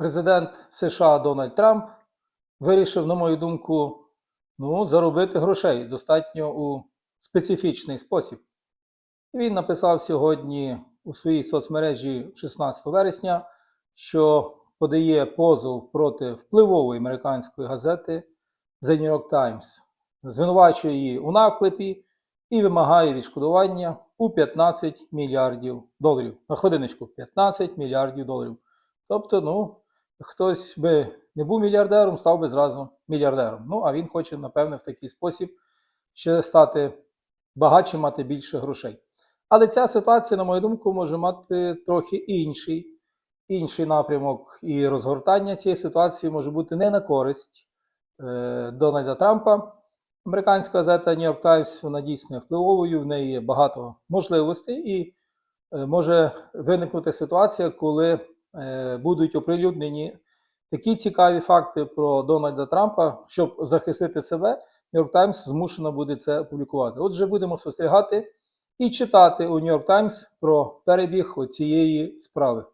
президент США Дональд Трамп вирішив, на мою думку, ну, заробити грошей достатньо у специфічний спосіб. Він написав сьогодні у своїй соцмережі 16 вересня, що подає позов проти впливової американської газети The New York Times, звинувачує її у наклепі і вимагає відшкодування у 15 мільярдів доларів. На хвилиночку, 15 мільярдів доларів. Тобто, ну, хтось би не був мільярдером, став би зразу мільярдером. Ну, а він хоче, напевне, в такий спосіб ще стати багатшим, мати більше грошей. Але ця ситуація, на мою думку, може мати трохи інший, інший напрямок, і розгортання цієї ситуації може бути не на користь е, Дональда Трампа. Американська газета New York Times вона дійсно впливовою, в неї є багато можливостей, і е, може виникнути ситуація, коли будуть оприлюднені такі цікаві факти про Дональда Трампа, щоб захистити себе, Нью-Йорк Таймс змушена буде це опублікувати. Отже, будемо спостерігати і читати у Нью-Йорк Таймс про перебіг цієї справи.